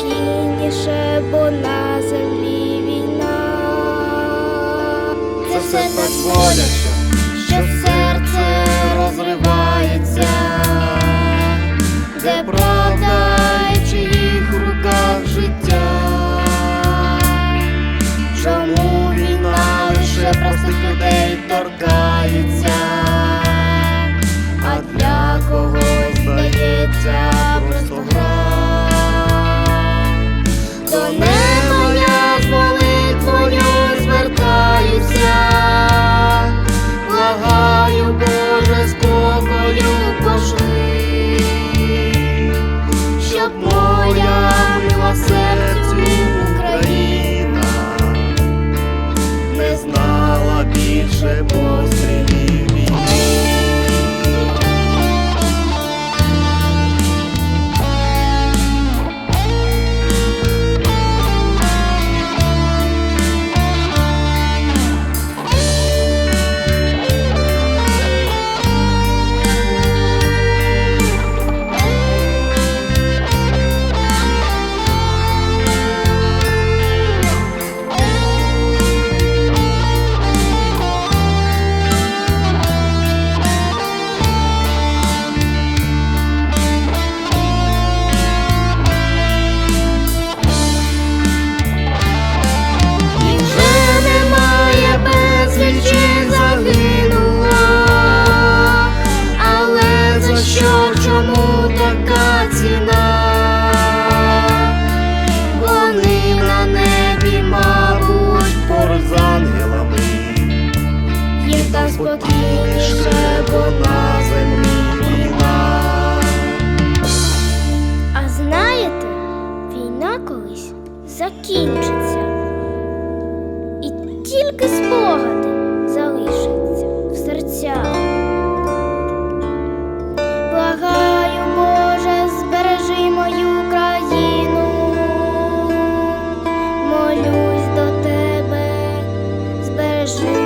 спокійніше, бо на землі війна, це все так боляче, що серце розривається, де правда чиїх руках життя, чому війна лише простих людей торкає? колись закінчиться, і тільки спогади залишаться в серцях. Благаю, Боже, збережи мою країну, молюсь до тебе, збережи.